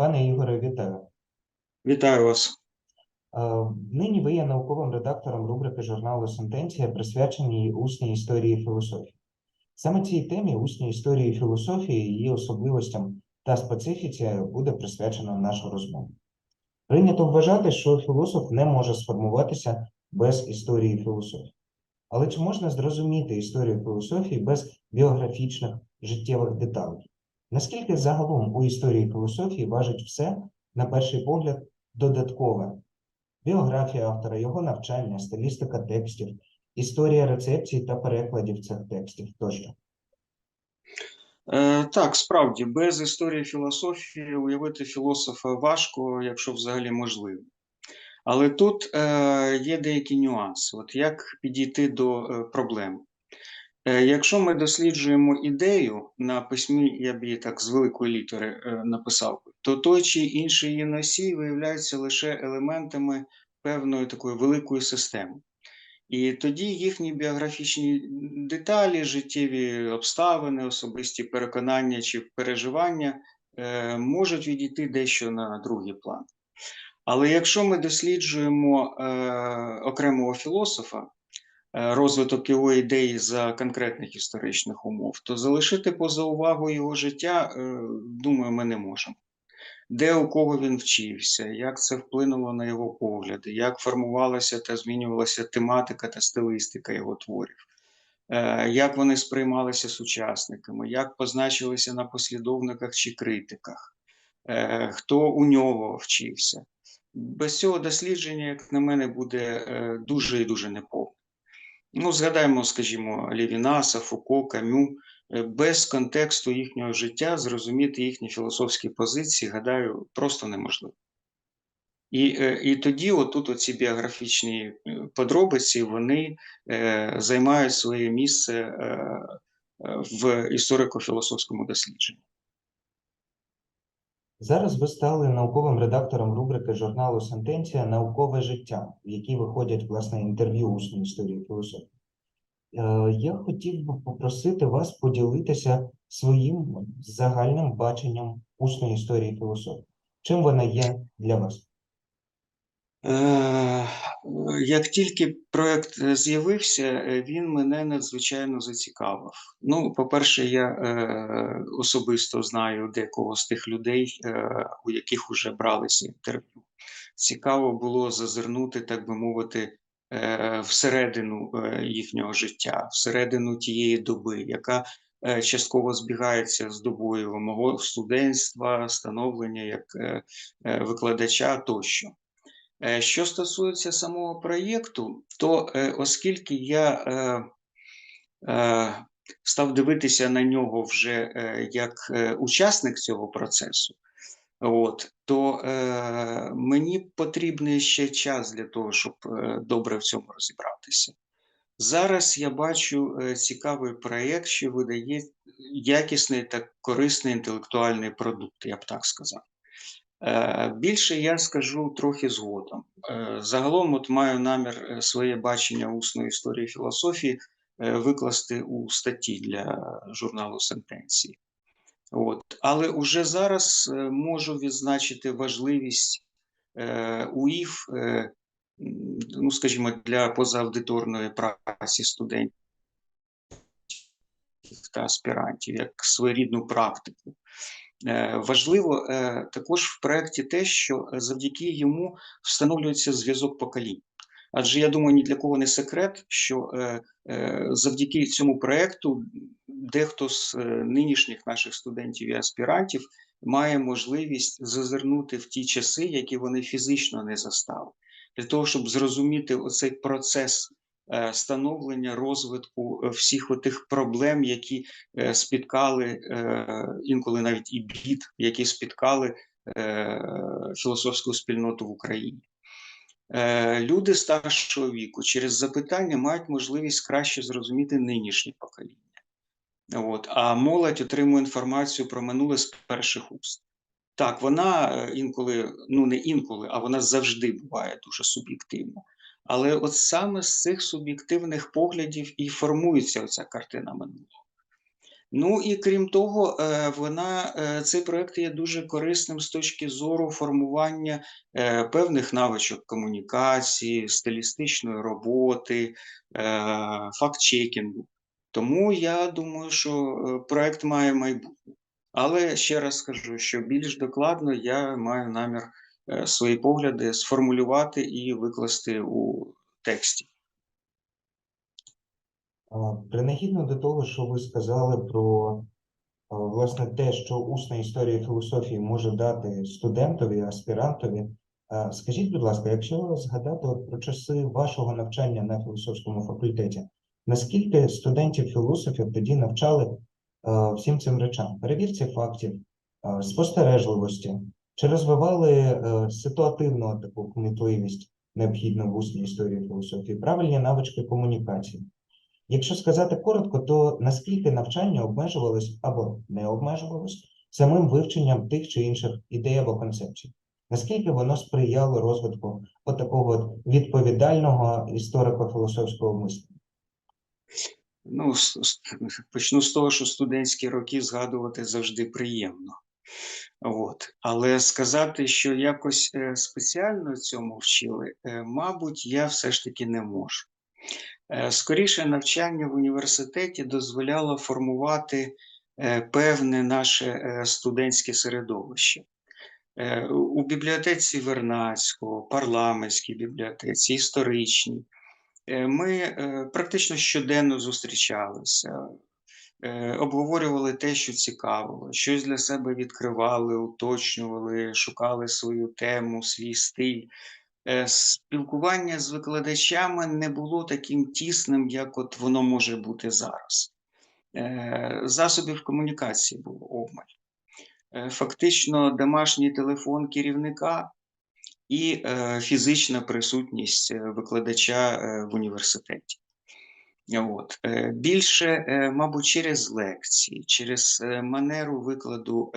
Пане Ігоре, вітаю. Вітаю вас. Е, Нині ви є науковим редактором рубрики журналу «Сентенція», присвяченій усній історії філософії. Саме цій темі усній історії філософії, її особливостям та специфіці буде присвячена наша розмова. Прийнято вважати, що філософ не може сформуватися без історії філософії. Але чи можна зрозуміти історію філософії без біографічних життєвих деталей? Наскільки загалом у історії філософії важить все, на перший погляд, додаткове? Біографія автора, його навчання, стилістика текстів, історія рецепцій та перекладів цих текстів тощо. Е, так, справді, без історії філософії уявити філософа важко, якщо взагалі можливо. Але тут е, є деякі нюанси. От як підійти до е, проблеми? Е, якщо ми досліджуємо ідею на письмі, я б її так з великої літери е, написав, то той чи інший її носій виявляється лише елементами певної такої великої системи. І тоді їхні біографічні деталі, життєві обставини, особисті переконання чи переживання е, можуть відійти дещо на другий план. Але якщо ми досліджуємо окремого філософа, розвиток його ідеї за конкретних історичних умов, то залишити поза увагою його життя, е, думаю, ми не можемо. Де у кого він вчився, як це вплинуло на його погляди, як формувалася та змінювалася тематика та стилістика його творів, е, як вони сприймалися сучасниками, як позначилися на послідовниках чи критиках, е, хто у нього вчився. Без цього дослідження, як на мене, буде е, дуже і дуже неповне. Ну, згадаємо, скажімо, Лівінаса, Фуко, Камю. Е, без контексту їхнього життя зрозуміти їхні філософські позиції, гадаю, просто неможливо. І е, і тоді, отут, оці біографічні е, подробиці, вони е, займають своє місце е, в історико-філософському дослідженні. Зараз ви стали науковим редактором рубрики журналу «Сентенція. Наукове життя», в якій виходять власне інтерв'ю усної історії філософії. Е, Я хотів би попросити вас поділитися своїм загальним баченням усної історії філософії. Чим вона є для вас? Е, Як тільки проект е, з'явився, е, він мене надзвичайно зацікавив. Ну, по-перше, я особисто знаю декого з тих людей, у яких вже бралися інтерв'ю. Цікаво було зазирнути, так би мовити, всередину їхнього життя, всередину тієї доби, яка частково збігається з добою мого студентства, становлення як викладача тощо. Е, Що стосується самого проєкту, то е, оскільки я е, став дивитися на нього вже як учасник цього процесу, от, то мені потрібний ще час для того, щоб добре в цьому розібратися. Зараз я бачу цікавий проєкт, що видає якісний та корисний інтелектуальний продукт, я б так сказав. Е, Більше я скажу трохи згодом. Е, Загалом, от маю намір е, своє бачення усної історії філософії викласти у статті для журналу Сентенції. От. Але уже зараз можу відзначити важливість УІФ, ну, скажімо, для позааудиторної праці студентів та аспірантів, як своєрідну практику. Е, Важливо е, також в проєкті те, що завдяки йому встановлюється зв'язок поколінь. Адже я думаю, ні для кого не секрет, що е, е, завдяки цьому проєкту дехто з е, нинішніх наших студентів і аспірантів має можливість зазирнути в ті часи, які вони фізично не застали, для того, щоб зрозуміти оцей процес е, становлення, розвитку е, всіх отих проблем, які е, спіткали е, інколи навіть і бід, які спіткали е, філософську спільноту в Україні. Е, Люди старшого віку через запитання мають можливість краще зрозуміти нинішнє покоління. От, а молодь отримує інформацію про минуле з перших уст. Так, вона е, інколи, ну не інколи, а вона завжди буває дуже суб'єктивна. Але от саме з цих суб'єктивних поглядів і формується оця картина минулого. Ну і крім того, е, вона, е, цей проект є дуже корисним з точки зору формування е, певних навичок комунікації, стилістичної роботи, факт-чекінгу. Тому я думаю, що проект має майбутнє. Але ще раз скажу, що більш докладно я маю намір свої погляди сформулювати і викласти у тексті. Принагідно до того, що ви сказали про власне те, що усна історія філософії може дати студентові, аспірантові. Скажіть, будь ласка, якщо згадати про часи вашого навчання на філософському факультеті, наскільки студентів-філософів тоді навчали всім цим речам? Перевірці фактів, спостережливості, чи розвивали е, ситуативну таку кмітливість, необхідну в усній історії філософії, правильні навички комунікації? Якщо сказати коротко, то наскільки навчання обмежувалось або не обмежувалось самим вивченням тих чи інших ідей або концепцій? Наскільки воно сприяло розвитку от відповідального історико-філософського мислення? Ну, почну з того, що студентські роки згадувати завжди приємно. От. Але сказати, що якось е, спеціально цьому вчили, е, мабуть, я все ж таки не можу. Е, Скоріше, навчання в університеті дозволяло формувати певне наше студентське середовище. У- бібліотеці Вернадського, парламентській бібліотеці, історичній. Ми практично щоденно зустрічалися, обговорювали те, що цікавило, щось для себе відкривали, уточнювали, шукали свою тему, свій стиль. Е, Спілкування з викладачами не було таким тісним, як от воно може бути зараз. Е, Засобів комунікації було обмаль. Е, Фактично, домашній телефон керівника і е, фізична присутність е, викладача е, в університеті. От. Е, Більше, е, мабуть, через лекції, через е, манеру викладу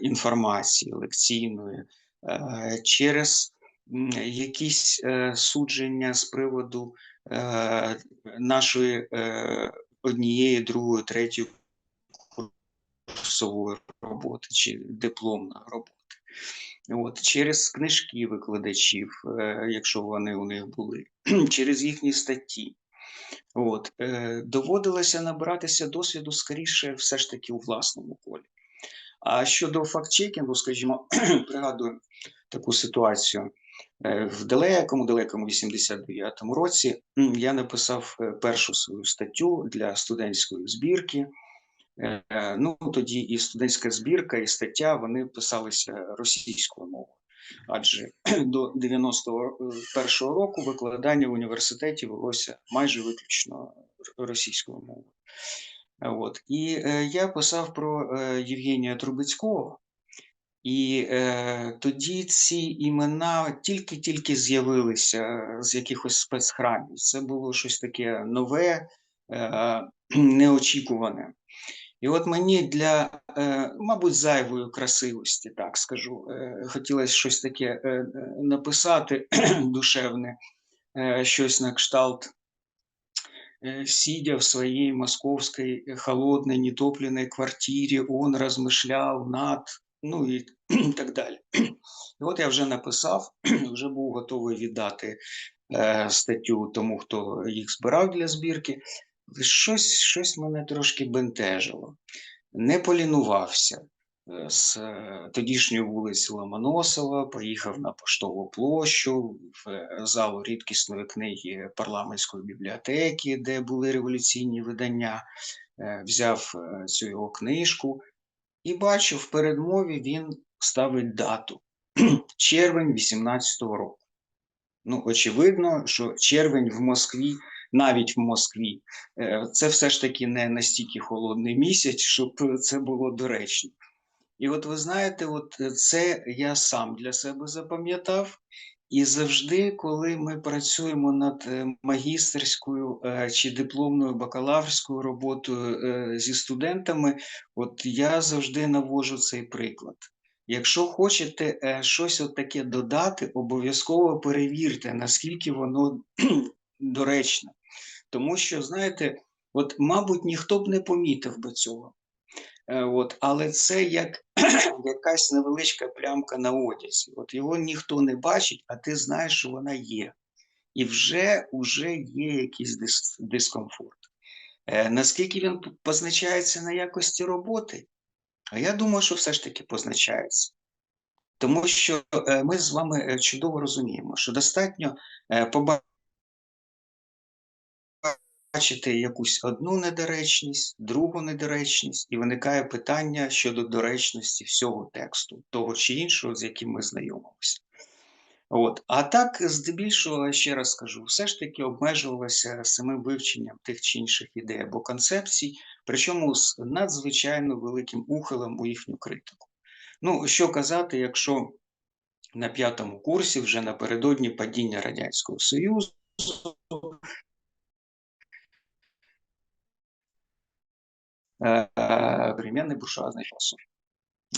інформації лекційної, через якісь судження з приводу нашої однієї, другої, третьої курсової роботи чи дипломної роботи. От, через книжки викладачів, якщо вони у них були, через їхні статті. От, е, доводилося набиратися досвіду скоріше все ж таки у власному колі. А щодо факт-чекінгу, скажімо, пригадую таку ситуацію. Е, В далекому, далекому 89-му році я написав е, першу свою статтю для студентської збірки. Е, Ну, тоді і студентська збірка, і стаття вони писалися російською мовою. Адже до 91-го року викладання в університеті велося майже виключно російською мовою. Е, От. І е, я писав про е, Євгенія Трубецького, і е, тоді ці імена тільки-тільки з'явилися з якихось спецхрамів. Це було щось таке нове, е, неочікуване. І от мені для, е, мабуть, зайвої красивості, так скажу, е, хотілося щось таке е, е, написати душевне, е, щось на кшталт. Э, Сидя в своей московской э, холодной, нетопленной квартире, он размышляв над, ну і так далі. І от я вже написав, вже був готовий віддати е, статтю тому, хто їх збирав для збірки. Щось, щось мене трошки бентежило. Не полінувався. Е, З е, тодішньої вулиці Ломоносова поїхав на Поштову площу в е, залу рідкісної книги парламентської бібліотеки, де були революційні видання, взяв цю його книжку і бачу, в передмові він ставить дату червень 18-го року. Ну, очевидно, що червень в Москві, навіть в Москві, е, це все ж таки не настільки холодний місяць, щоб це було доречно. І от ви знаєте, от е, це я сам для себе запам'ятав. І завжди, коли ми працюємо над е, магістерською чи дипломною бакалаврською роботою зі студентами, от я завжди навожу цей приклад. Якщо хочете щось от таке додати, обов'язково перевірте, наскільки воно доречне. Тому що, знаєте, От, мабуть, ніхто б не помітив би цього. Е, От, але це як якась невеличка плямка на одязі. От його ніхто не бачить, а ти знаєш, що вона є. І вже, вже є якийсь дис, дискомфорт. Е, наскільки він позначається на якості роботи? А я думаю, що все ж таки позначається. Тому що е, ми з вами е, чудово розуміємо, що достатньо е, побачити якусь одну недоречність, другу недоречність, і виникає питання щодо доречності всього тексту, того чи іншого, з яким ми знайомимося. От. А так, здебільшого, ще раз скажу, все ж таки обмежувалося самим вивченням тих чи інших ідей або концепцій, причому з надзвичайно великим ухилом у їхню критику. Ну, що казати, якщо на п'ятому курсі, вже напередодні падіння Радянського Союзу, е, е, современной буржуазной філософії.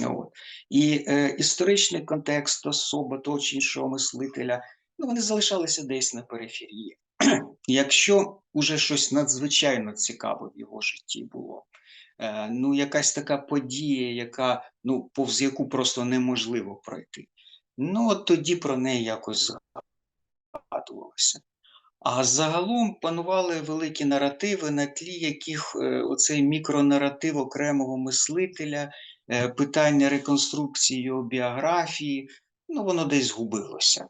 От. І е, історичний контекст особа того чи іншого мислителя, ну, вони залишалися десь на периферії. Якщо уже щось надзвичайно цікаве в його житті було, е, ну, якась така подія, яка, ну, повз яку просто неможливо пройти, ну, от тоді про неї якось згадувалося. А загалом панували великі наративи, на тлі яких е, оцей мікронаратив окремого мислителя, е, питання реконструкції його біографії, ну воно десь згубилося.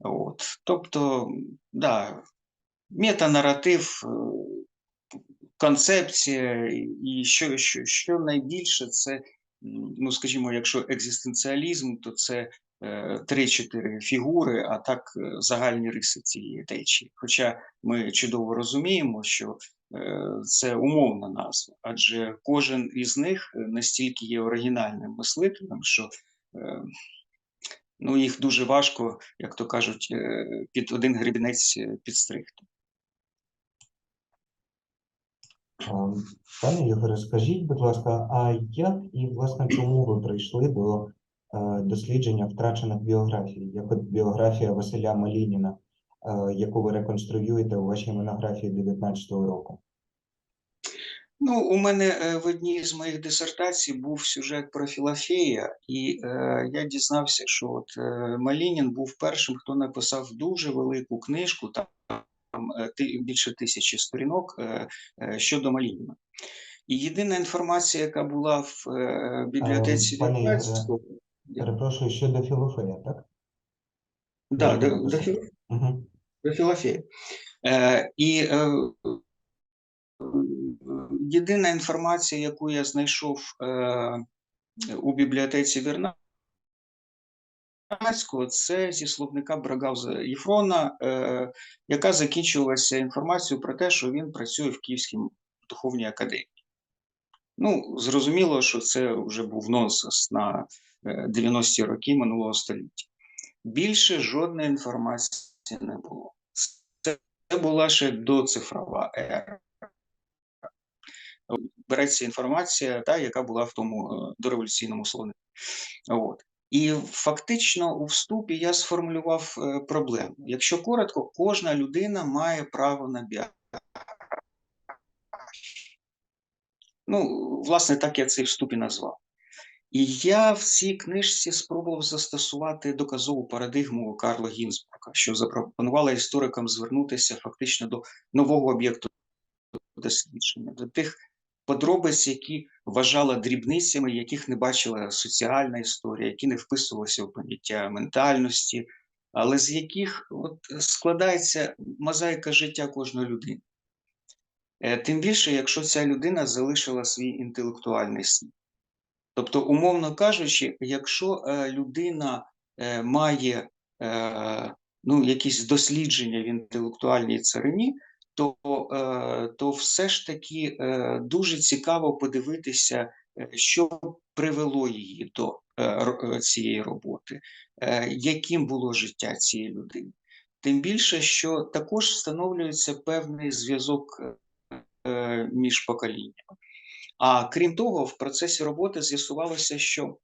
От. Тобто, да, метанаратив, е, концепція, і що, що, що найбільше, це, ну скажімо, якщо екзистенціалізм, то це три-чотири фігури, а так е, загальні риси цієї течії. Хоча ми чудово розуміємо, що е, це умовна назва, адже кожен із них е, настільки є оригінальним мислителем, що е, ну, їх дуже важко, як то кажуть, е, під один гребінець е, підстригти. Пане Ігоре, скажіть, будь ласка, а як і власне чому ви прийшли до е, дослідження втрачених біографій, як от біографія Василя Малініна, е, яку ви реконструюєте у вашій монографії 19-го року? Ну, у мене е, в одній з моїх дисертацій був сюжет про Філофея, і е, я дізнався, що от е, Малінін був першим, хто написав дуже велику книжку, там е, більше тисячі сторінок е, е, щодо Малініна. І єдина інформація, яка була в е, бібліотеці пане Ігоре, 19-го, Перепрошую, щодо Філофея, так? да, до, до, написати? Угу. до Філофея. Е, і е, єдина інформація, яку я знайшов е, у бібліотеці Вернадського, це зі словника Брагауза Єфрона, е, яка закінчувалася інформацією про те, що він працює в Київській духовній академії. Ну, зрозуміло, що це вже був нонсенс на 90-ті роки минулого століття. Більше жодної інформації не було. Це, була ще доцифрова ера. Береться інформація, та, яка була в тому е, дореволюційному словнику. От. І фактично у вступі я сформулював е, проблему. Якщо коротко, кожна людина має право на біографію. Ну, власне, так я цей вступ і назвав. І я в цій книжці спробував застосувати доказову парадигму Карла Гінзбурга, що запропонувала історикам звернутися фактично до нового об'єкту дослідження, до тих подробиць, які вважала дрібницями, яких не бачила соціальна історія, які не вписувалися в поняття ментальності, але з яких от складається мозаїка життя кожної людини. Е, Тим більше, якщо ця людина залишила свій інтелектуальний слід. Тобто, умовно кажучи, якщо е, людина е, має е, ну, якісь дослідження в інтелектуальній царині, то, то все ж таки дуже цікаво подивитися, що привело її до цієї роботи, яким було життя цієї людини. Тим більше, що також встановлюється певний зв'язок між поколіннями. А крім того, в процесі роботи з'ясувалося, що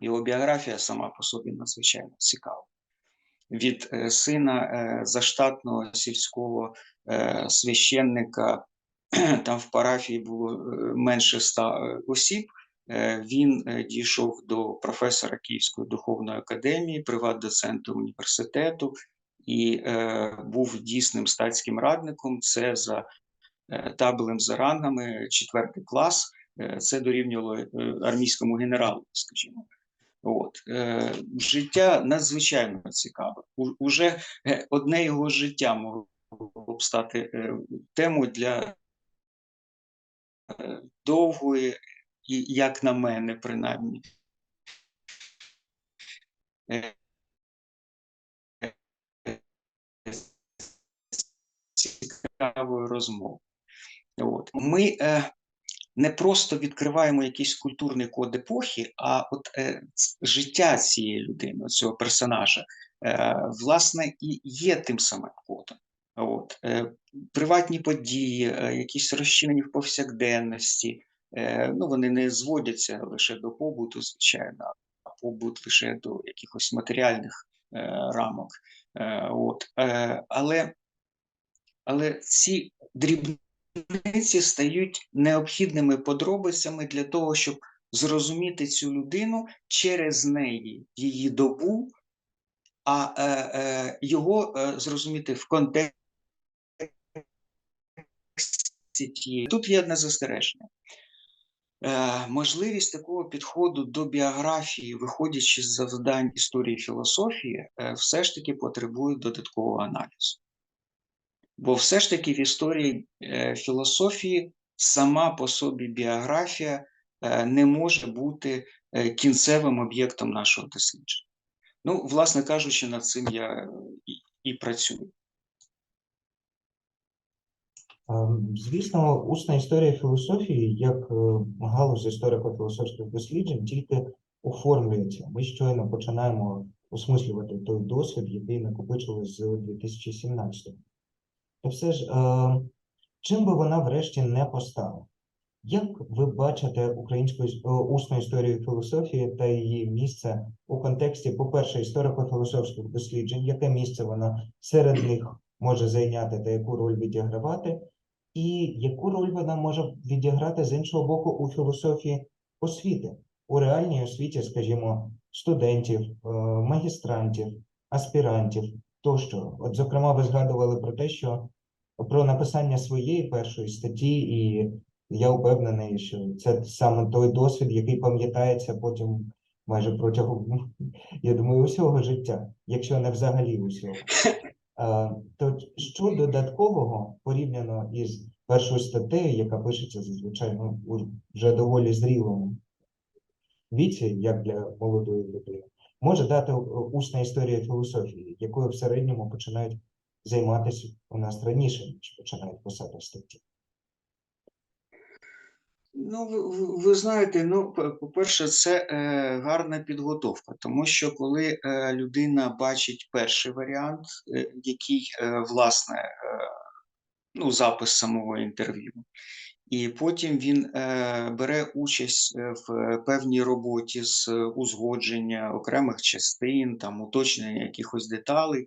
його біографія сама по собі надзвичайно цікава. Від е, сина е, заштатного сільського е, священника там в парафії було менше ста осіб. Він дійшов до професора Київської духовної академії, приват-доцента університету і був дійсним статським радником. Це за табелем за рангами, четвертий клас. Е, Це дорівнювало е, армійському генералу, скажімо. От е, життя надзвичайно цікаве. Уже е, одне його життя могло б стати е, темою для е, довгої, і як на мене, принаймні. е, е, е, Цікавої розмови. От. Ми е, не просто відкриваємо якийсь культурний код епохи, а от е, життя цієї людини, цього персонажа, е, власне, і є тим самим кодом. От, е, приватні події, е, якісь розчинені в повсякденності, е, ну, вони не зводяться лише до побуту, звичайно, а побут лише до якихось матеріальних е, рамок. Е, от, е, але, але ці дрібниці стають необхідними подробицями для того, щоб зрозуміти цю людину через неї, її добу, а е, е, його е, зрозуміти в контексті. Тут є одне застереження. Е, можливість такого підходу до біографії, виходячи з завдань історії філософії, е, все ж таки потребує додаткового аналізу. Бо все ж таки в історії е, філософії сама по собі біографія е, не може бути е, кінцевим об'єктом нашого дослідження. Ну, власне кажучи, над цим я і, працюю. Звісно, усна історія філософії, як галузь історико-філософських досліджень, тільки оформлюється. Ми щойно починаємо осмислювати той досвід, який накопичили з 2017-го. То все ж, е, чим би вона врешті не постала? Як ви бачите українську е, усну історію філософії та її місце у контексті, по-перше, історико-філософських досліджень, яке місце вона серед них може зайняти та яку роль відігравати, і яку роль вона може відіграти з іншого боку у філософії освіти, у реальній освіті, скажімо, студентів, е, магістрантів, аспірантів тощо. От, зокрема, ви згадували про те, що про написання своєї першої статті, і я впевнений, що це саме той досвід, який пам'ятається потім майже протягом, я думаю, усього життя, якщо не взагалі усього. То що додаткового порівняно із першою статтею, яка пишеться зазвичай ну, вже доволі зрілому віці, як для молодої людини, може дати е, усна історія філософії, якою в середньому починають займатися у нас раніше, ніж починають писати статті. Ну, ви, ви- знаєте, ну, по- по-перше, це е, гарна підготовка, тому що коли е, людина бачить перший варіант, е, який, е, власне, е, ну, запис самого інтерв'ю, і потім він е, бере участь е, в певній роботі з узгодження окремих частин, там, уточнення якихось деталей,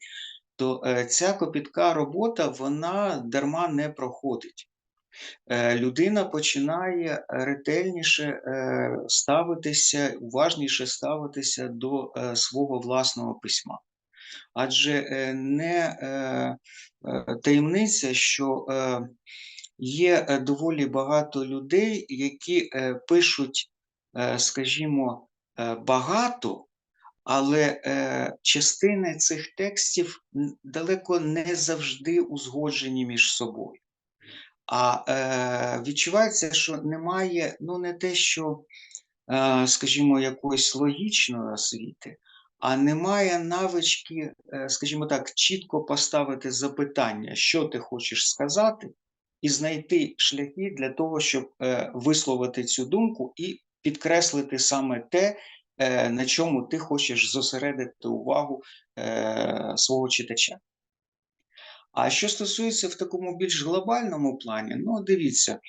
то е, ця копітка робота, вона дарма не проходить е, людина починає ретельніше е, ставитися, уважніше ставитися до е, свого власного письма. Адже е, не е, е, таємниця, що е, є е, доволі багато людей, які е, пишуть, е, скажімо, багато, але частини цих текстів далеко не завжди узгоджені між собою. А відчувається, що немає, ну не те, що, скажімо, якоїсь логічної освіти, а немає навички, скажімо так, чітко поставити запитання, що ти хочеш сказати, і знайти шляхи для того, щоб е, висловити цю думку і підкреслити саме те, е, на чому ти хочеш зосередити увагу е, свого читача. А що стосується в такому більш глобальному плані, ну дивіться,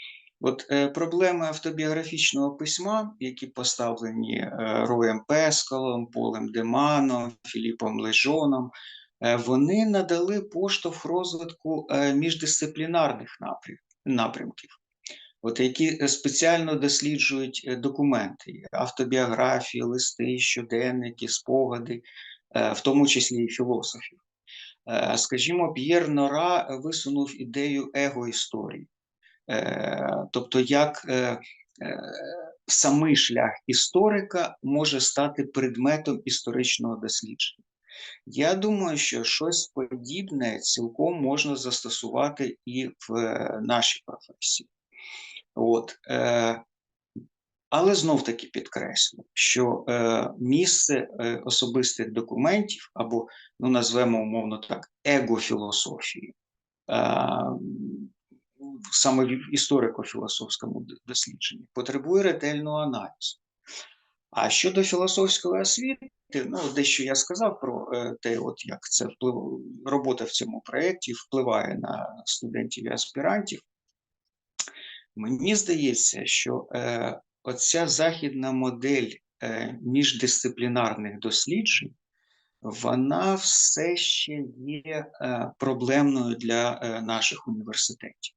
от е, проблеми автобіографічного письма, які поставлені е, Роєм Пескалом, Полем Деманом, Філіпом Лежоном, вони надали поштовх розвитку е, міждисциплінарних напрямків. от які е, спеціально досліджують е, документи, автобіографії, листи, щоденники, спогади, е, в тому числі і філософів. Е, Скажімо, П'єр Нора висунув ідею его-історії, Е, тобто, як е, е, самий шлях історика може стати предметом історичного дослідження. Я думаю, що щось подібне цілком можна застосувати і в е, нашій професії. От, е, але знов таки підкреслю, що е, місце е, особистих документів, або ну, назвемо умовно так, егофілософії, е, саме в історико-філософському дослідженні, потребує ретельного аналізу. А щодо філософської освіти, ну дещо я сказав про е, те, от як це вплив, робота в цьому проєкті впливає на студентів і аспірантів. Мені здається, що е, оця західна модель е, міждисциплінарних досліджень, вона все ще є е, проблемною для е, наших університетів.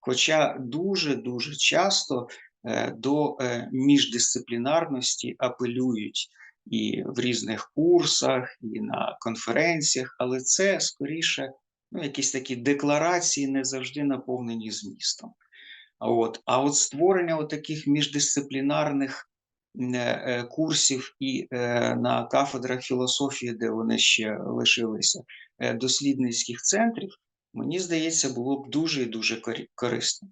Хоча дуже-дуже часто е, до е, міждисциплінарності апелюють і в різних курсах, і на конференціях, але це скоріше ну, якісь такі декларації, не завжди наповнені змістом. От, а от створення таких міждисциплінарних е, е, курсів і е, на кафедрах філософії, де вони ще лишилися, дослідницьких центрів, мені здається, було б дуже і дуже корисним.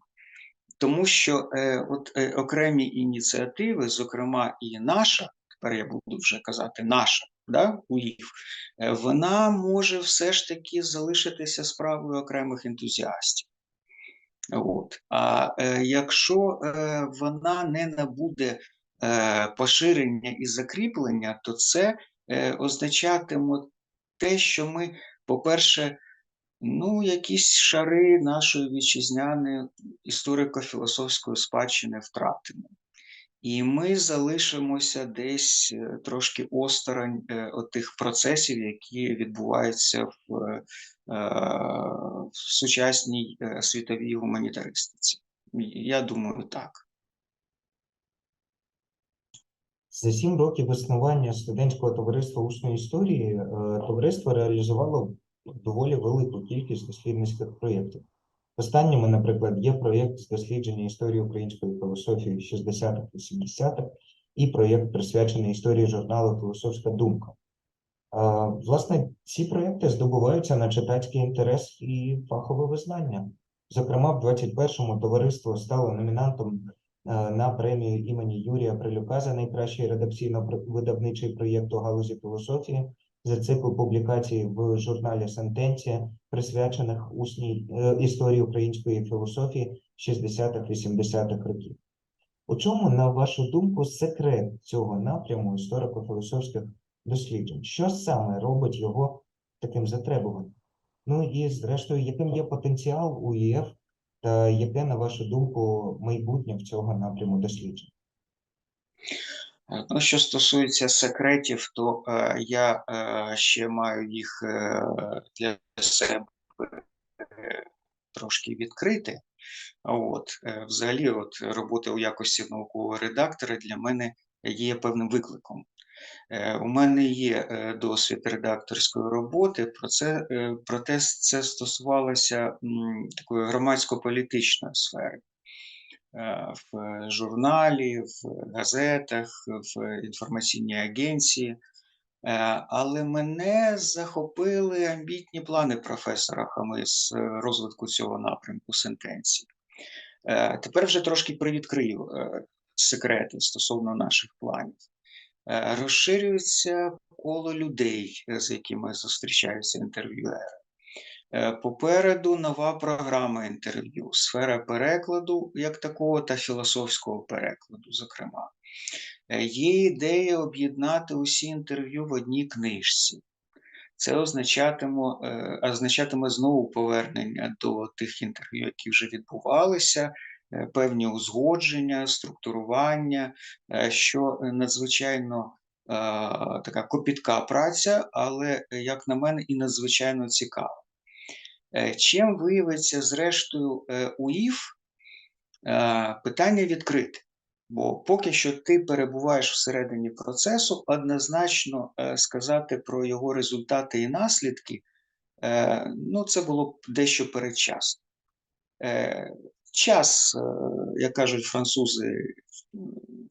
Тому що от, окремі ініціативи, зокрема і наша, тепер я буду вже казати наша, да, УІФ, е, вона може все ж таки залишитися справою окремих ентузіастів. От. А е, якщо е, вона не набуде е, поширення і закріплення, то це е, означатиме те, що ми, по-перше, ну, якісь шари нашої вітчизняної історико-філософської спадщини втратимо. І ми залишимося десь е, трошки осторонь е, тих процесів, які відбуваються в, е, в сучасній світовій гуманітаристиці. Я думаю, так. За сім років існування студентського товариства усної історії товариство реалізувало доволі велику кількість дослідницьких проєктів. Останніми, наприклад, є проєкт з дослідження історії української філософії 60-х-80-х і проєкт присвячений історії журналу Філософська думка. Власне, ці проєкти здобуваються на читацький інтерес і фахове визнання. Зокрема, в 21-му товариство стало номінантом е, на премію імені Юрія Прилюка за найкращий редакційно-видавничий проєкт у галузі філософії за цикл публікацій в журналі Сентенція, присвячених усній е, історії української філософії 60-х-80-х років. У чому, на вашу думку, секрет цього напряму історико-філософських досліджень? Що саме робить його таким затребуваним? Ну і зрештою, яким є потенціал у ЄФ та яке, на вашу думку, майбутнє в цього напряму досліджень? Е, Ну, що стосується секретів, то е, я е, ще маю їх е, для себе е, трошки відкрити. От, е, взагалі, от робота у якості наукового редактора для мене є певним викликом. Е, У мене є е, досвід редакторської роботи, про це, е, проте це стосувалося м, такої громадсько-політичної сфери. Е, В журналі, в газетах, в інформаційній агенції. Е, Але мене захопили амбітні плани професора Хами з е, розвитку цього напрямку сентенції. Е, Тепер вже трошки привідкрию е, секрети стосовно наших планів. Розширюється коло людей, з якими зустрічаються інтерв'юери. Е, Попереду нова програма інтерв'ю, сфера перекладу як такого та філософського перекладу, зокрема. Е, Є ідея об'єднати усі інтерв'ю в одній книжці. Це означатиме, означатиме знову повернення до тих інтерв'ю, які вже відбувалися, е, певні узгодження, структурування, що надзвичайно така копітка праця, але, як на мене, і надзвичайно цікава. Е, Чим виявиться, зрештою, е, УІФ, е, питання відкрите. Бо поки що ти перебуваєш всередині процесу, однозначно сказати про його результати і наслідки, ну, це було б дещо передчасно. Час, як кажуть французи,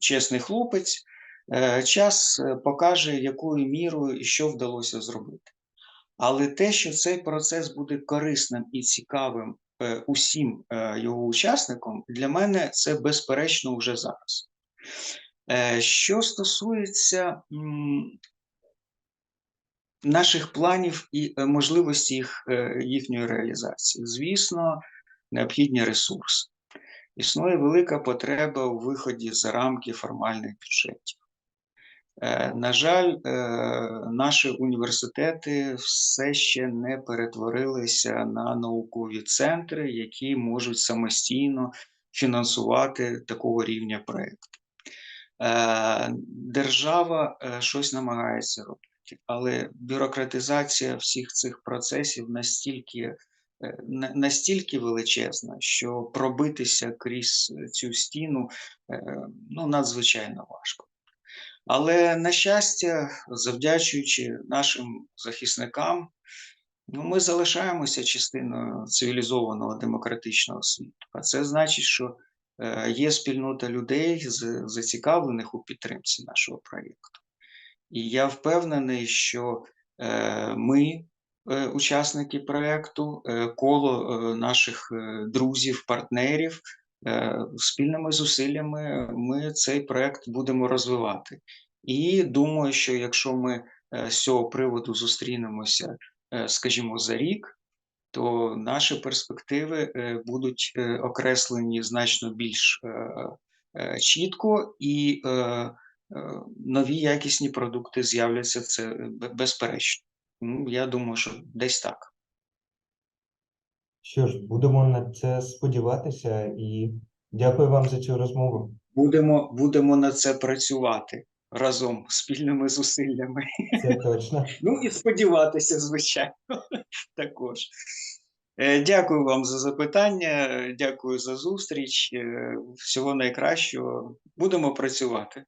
чесний хлопець, час покаже, якою мірою і що вдалося зробити. Але те, що цей процес буде корисним і цікавим е, усім е, його учасникам, для мене це безперечно вже зараз. Е, Що стосується наших планів і можливості їх, їхньої реалізації, звісно, необхідні ресурси. Існує велика потреба у виході за рамки формальних бюджетів. Е, На жаль, е, наші університети все ще не перетворилися на наукові центри, які можуть самостійно фінансувати такого рівня проєкти. Е, Держава щось намагається робити, але бюрократизація всіх цих процесів настільки, настільки величезна, що пробитися крізь цю стіну ну, надзвичайно важко. Але, на щастя, завдячуючи нашим захисникам, ну, ми залишаємося частиною цивілізованого демократичного світу. А це значить, що е, є спільнота людей, зацікавлених у підтримці нашого проєкту. І я впевнений, що е, ми, е, учасники проєкту, коло наших друзів, партнерів, спільними зусиллями ми цей проєкт будемо розвивати. І думаю, що якщо ми е, з цього приводу зустрінемося, е, скажімо, за рік, то наші перспективи е, будуть е, окреслені значно більш е, е, чітко, і е, е, нові якісні продукти з'являться це е, безперечно. Ну, я думаю, що десь так. Що ж, будемо на це сподіватися і дякую вам за цю розмову. Будемо, будемо над це працювати разом спільними зусиллями. Це точно. Ну і сподіватися, звичайно, також. Е, Дякую вам за запитання, дякую за зустріч. е, Всього найкращого. Будемо працювати.